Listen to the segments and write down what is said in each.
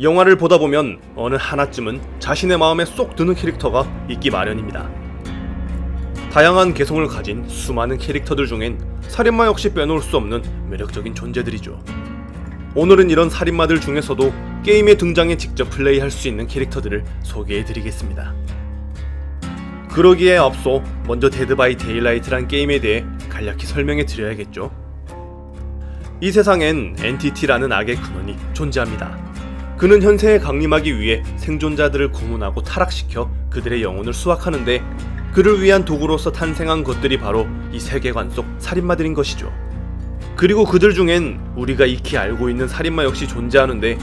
영화를 보다 보면 어느 하나쯤은 자신의 마음에 쏙 드는 캐릭터가 있기 마련입니다. 다양한 개성을 가진 수많은 캐릭터들 중엔 살인마 역시 빼놓을 수 없는 매력적인 존재들이죠. 오늘은 이런 살인마들 중에서도 게임에 등장해 직접 플레이할 수 있는 캐릭터들을 소개해 드리겠습니다. 그러기에 앞서 먼저 데드 바이 데일라이트란 게임에 대해 간략히 설명해 드려야겠죠. 이 세상엔 엔티티라는 악의 근원이 존재합니다. 그는 현세에 강림하기 위해 생존자들을 고문하고 타락시켜 그들의 영혼을 수확하는데 그를 위한 도구로서 탄생한 것들이 바로 이 세계관 속 살인마들인 것이죠. 그리고 그들 중엔 우리가 익히 알고 있는 살인마 역시 존재하는데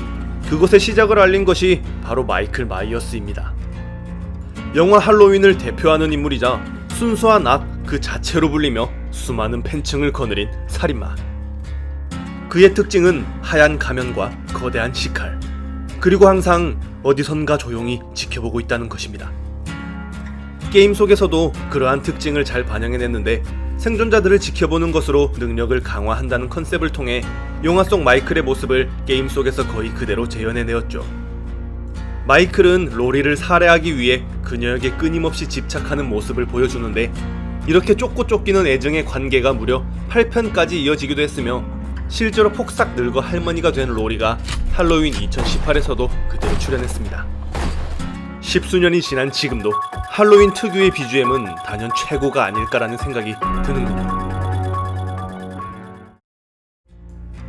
그것의 시작을 알린 것이 바로 마이클 마이어스입니다. 영화 할로윈을 대표하는 인물이자 순수한 악 그 자체로 불리며 수많은 팬층을 거느린 살인마. 그의 특징은 하얀 가면과 거대한 시칼. 그리고 항상 어디선가 조용히 지켜보고 있다는 것입니다. 게임 속에서도 그러한 특징을 잘 반영해냈는데 생존자들을 지켜보는 것으로 능력을 강화한다는 컨셉을 통해 영화 속 마이클의 모습을 게임 속에서 거의 그대로 재현해내었죠. 마이클은 로리를 살해하기 위해 그녀에게 끊임없이 집착하는 모습을 보여주는데 이렇게 쫓고 쫓기는 애정의 관계가 무려 8편까지 이어지기도 했으며 실제로 폭삭 늙어 할머니가 된 로리가 할로윈 2018에서도 그대로 출연했습니다. 십수년이 지난 지금도 할로윈 특유의 BGM은 단연 최고가 아닐까라는 생각이 드는군요.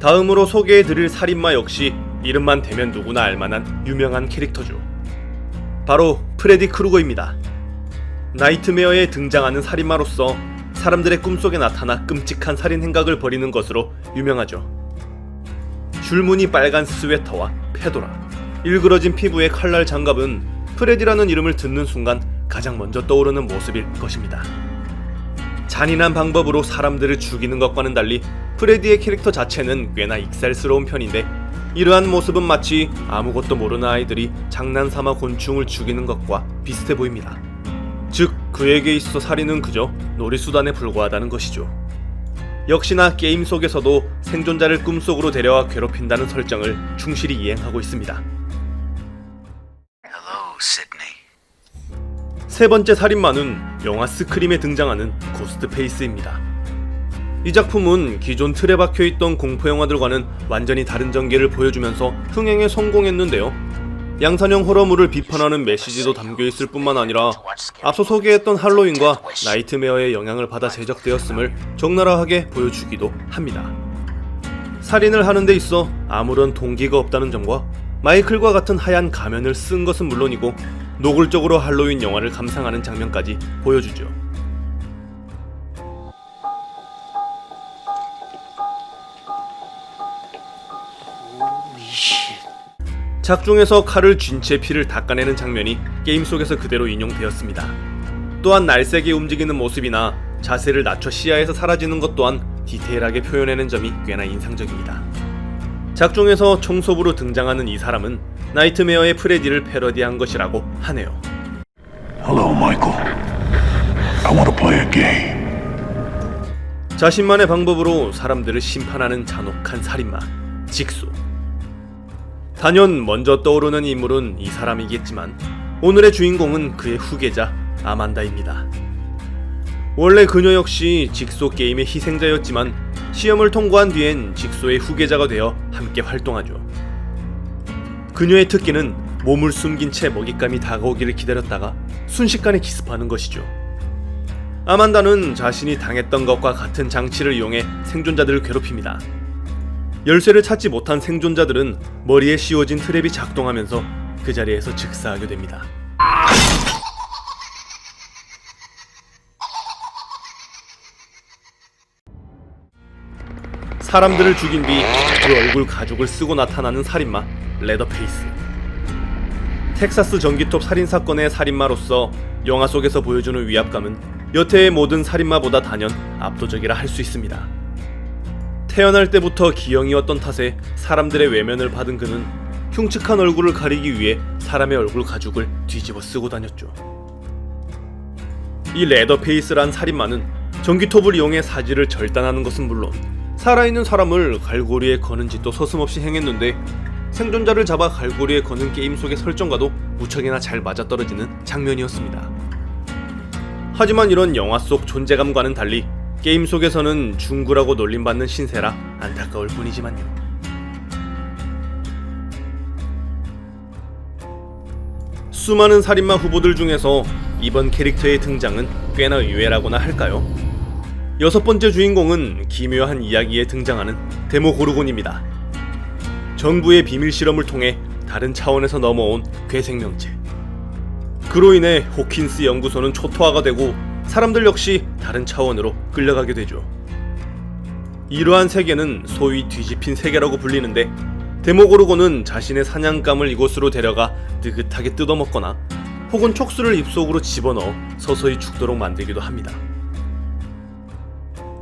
다음으로 소개해드릴 살인마 역시 이름만 대면 누구나 알만한 유명한 캐릭터죠. 바로 프레디 크루거입니다. 나이트메어에 등장하는 살인마로서 사람들의 꿈속에 나타나 끔찍한 살인 행각을 벌이는 것으로 유명하죠. 줄무늬 빨간 스웨터와 페도라, 일그러진 피부의 칼날 장갑은 프레디라는 이름을 듣는 순간 가장 먼저 떠오르는 모습일 것입니다. 잔인한 방법으로 사람들을 죽이는 것과는 달리 프레디의 캐릭터 자체는 꽤나 익살스러운 편인데 이러한 모습은 마치 아무것도 모르는 아이들이 장난삼아 곤충을 죽이는 것과 비슷해 보입니다. 즉 그에게 있어 살인은 그저 놀이수단에 불과하다는 것이죠. 역시나 게임 속에서도 생존자를 꿈속으로 데려와 괴롭힌다는 설정을 충실히 이행하고 있습니다. 세 번째 살인마는 영화 스크림에 등장하는 고스트 페이스입니다. 이 작품은 기존 틀에 박혀 있던 공포 영화들과는 완전히 다른 전개를 보여주면서 흥행에 성공했는데요. 양산형 호러물을 비판하는 메시지도 담겨 있을 뿐만 아니라 앞서 소개했던 할로윈과 나이트메어의 영향을 받아 제작되었음을 적나라하게 보여주기도 합니다. 살인을 하는 데 있어 아무런 동기가 없다는 점과 마이클과 같은 하얀 가면을 쓴 것은 물론이고 노골적으로 할로윈 영화를 감상하는 장면까지 보여주죠. 작중에서 칼을 쥔 채 피를 닦아내는 장면이 게임 속에서 그대로 인용되었습니다. 또한 날쌔게 움직이는 모습이나 자세를 낮춰 시야에서 사라지는 것 또한 디테일하게 표현해낸 점이 꽤나 인상적입니다. 작중에서 청소부로 등장하는 이 사람은 나이트메어의 프레디를 패러디한 것이라고 하네요. Hello, Michael. I want to play a game. 자신만의 방법으로 사람들을 심판하는 잔혹한 살인마 직소. 단연 먼저 떠오르는 인물은 이 사람이겠지만 오늘의 주인공은 그의 후계자 아만다입니다. 원래 그녀 역시 직소 게임의 희생자였지만 시험을 통과한 뒤엔 직소의 후계자가 되어 함께 활동하죠. 그녀의 특기는 몸을 숨긴 채 먹잇감이 다가오기를 기다렸다가 순식간에 기습하는 것이죠. 아만다는 자신이 당했던 것과 같은 장치를 이용해 생존자들을 괴롭힙니다. 열쇠를 찾지 못한 생존자들은 머리에 씌워진 트랩이 작동하면서 그 자리에서 즉사하게 됩니다. 사람들을 죽인 뒤 그 얼굴 가죽을 쓰고 나타나는 살인마 레더페이스. 텍사스 전기톱 살인 사건의 살인마로서 영화 속에서 보여주는 위압감은 여태의 모든 살인마보다 단연 압도적이라 할 수 있습니다. 태어날 때부터 기형이었던 탓에 사람들의 외면을 받은 그는 흉측한 얼굴을 가리기 위해 사람의 얼굴 가죽을 뒤집어 쓰고 다녔죠. 이 레더페이스란 살인마는 전기톱을 이용해 사지를 절단하는 것은 물론 살아있는 사람을 갈고리에 거는 짓도 서슴없이 행했는데 생존자를 잡아 갈고리에 거는 게임 속의 설정과도 무척이나 잘 맞아떨어지는 장면이었습니다. 하지만 이런 영화 속 존재감과는 달리 게임 속에서는 중구라고 놀림받는 신세라 안타까울 뿐이지만요. 수많은 살인마 후보들 중에서 이번 캐릭터의 등장은 꽤나 의외라고나 할까요? 여섯 번째 주인공은 기묘한 이야기에 등장하는 데모고르곤입니다. 정부의 비밀 실험을 통해 다른 차원에서 넘어온 괴생명체. 그로 인해 호킨스 연구소는 초토화가 되고 사람들 역시 다른 차원으로 끌려가게 되죠. 이러한 세계는 소위 뒤집힌 세계라고 불리는데 데모고르곤은 자신의 사냥감을 이곳으로 데려가 느긋하게 뜯어먹거나 혹은 촉수를 입속으로 집어넣어 서서히 죽도록 만들기도 합니다.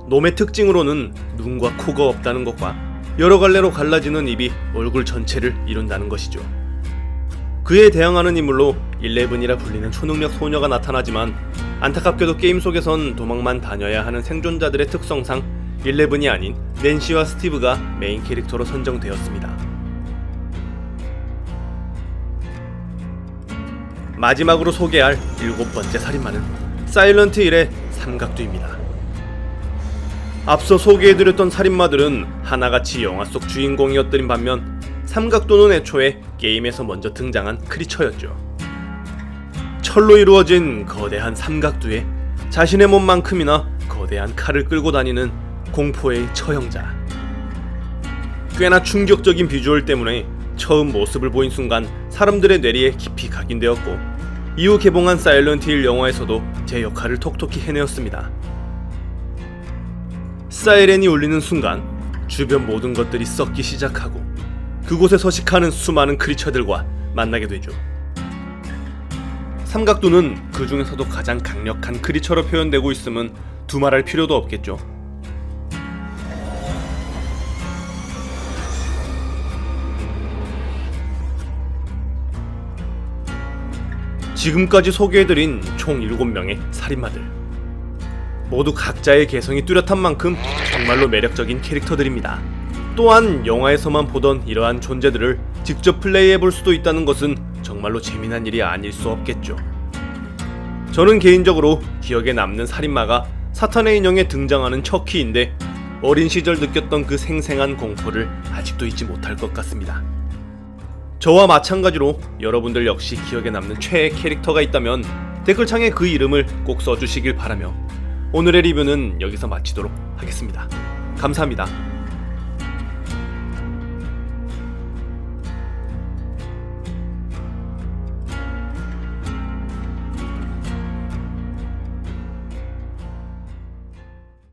놈의 특징으로는 눈과 코가 없다는 것과 여러 갈래로 갈라지는 입이 얼굴 전체를 이룬다는 것이죠. 그에 대항하는 인물로 11이라 불리는 초능력 소녀가 나타나지만 안타깝게도 게임 속에선 도망만 다녀야 하는 생존자들의 특성상 11이 아닌 낸시와 스티브가 메인 캐릭터로 선정되었습니다. 마지막으로 소개할 일곱 번째 살인마는 사일런트 1의 삼각두입니다. 앞서 소개해드렸던 살인마들은 하나같이 영화 속 주인공이었던 반면 삼각도는 애초에 게임에서 먼저 등장한 크리처였죠. 철로 이루어진 거대한 삼각두에 자신의 몸만큼이나 거대한 칼을 끌고 다니는 공포의 처형자. 꽤나 충격적인 비주얼 때문에 처음 모습을 보인 순간 사람들의 뇌리에 깊이 각인되었고 이후 개봉한 사일런트 힐 영화에서도 제 역할을 톡톡히 해내었습니다. 사이렌이 울리는 순간 주변 모든 것들이 썩기 시작하고 그곳에 서식하는 수많은 크리처들과 만나게 되죠. 삼각두는 그 중에서도 가장 강력한 크리처로 표현되고 있음은 두말할 필요도 없겠죠. 지금까지 소개해드린 총 7명의 살인마들. 모두 각자의 개성이 뚜렷한 만큼 정말로 매력적인 캐릭터들입니다. 또한 영화에서만 보던 이러한 존재들을 직접 플레이해 볼 수도 있다는 것은 정말로 재미난 일이 아닐 수 없겠죠. 저는 개인적으로 기억에 남는 살인마가 사탄의 인형에 등장하는 척키인데 어린 시절 느꼈던 그 생생한 공포를 아직도 잊지 못할 것 같습니다. 저와 마찬가지로 여러분들 역시 기억에 남는 최애 캐릭터가 있다면 댓글창에 그 이름을 꼭 써주시길 바라며 오늘의 리뷰는 여기서 마치도록 하겠습니다. 감사합니다.